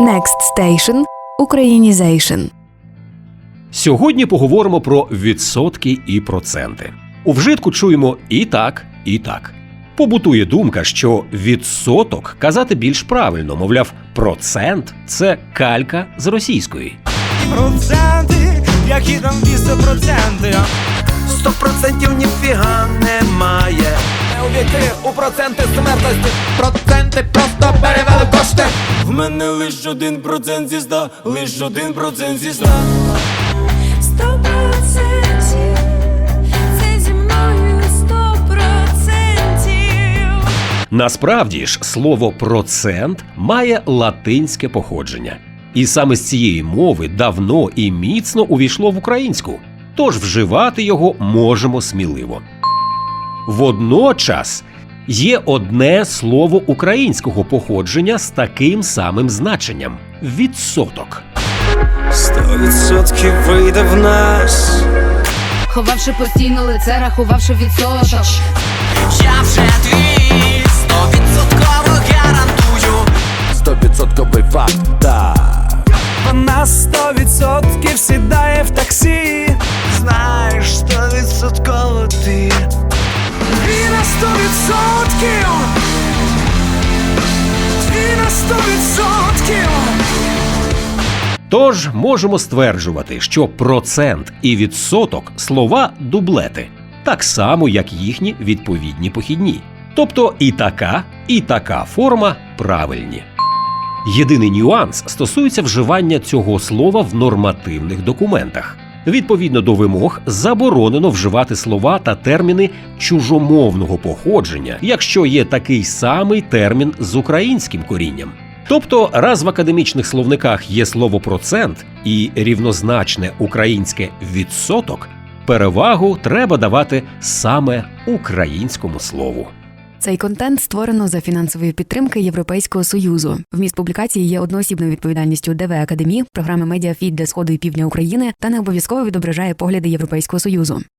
Next Station – Українізейшн. Сьогодні поговоримо про відсотки і проценти. У вжитку чуємо і так, і так. Побутує думка, що відсоток казати більш правильно, мовляв, процент це калька з російської. Проценти, які там 200 проценти. Сто процентів ніфіга немає. Увійти у проценти смертності. Проценти просто перевели в кошти. В мене лиш один процент зі ста, лиш один процент зі ста. Сто процентів, це зі мною сто процентів. Насправді ж слово процент має латинське походження, і саме з цієї мови давно і міцно увійшло в українську, тож вживати його можемо сміливо. Водночас є одне слово українського походження з таким самим значенням відсоток. Сто відсотків вийде в нас. Ховавши постійно лице, рахувавши відсоток. Я вже твій, стовідсотково гарантую. Стовідсотковий факт, так. Вона сто відсотків сідає в таксі. Тож можемо стверджувати, що процент і відсоток слова дублети, так само як їхні відповідні похідні. Тобто і така, і така форма правильні. Єдиний нюанс стосується вживання цього слова в нормативних документах. Відповідно до вимог заборонено вживати слова та терміни чужомовного походження, якщо є такий самий термін з українським корінням. Тобто, раз в академічних словниках є слово процент і рівнозначне українське відсоток, перевагу треба давати саме українському слову. Цей контент створено за фінансової підтримки Європейського союзу. Вміст публікації є одноосібною відповідальністю ДВ Академії, програми Медіафіт для сходу і півдня України та не обов'язково відображає погляди Європейського союзу.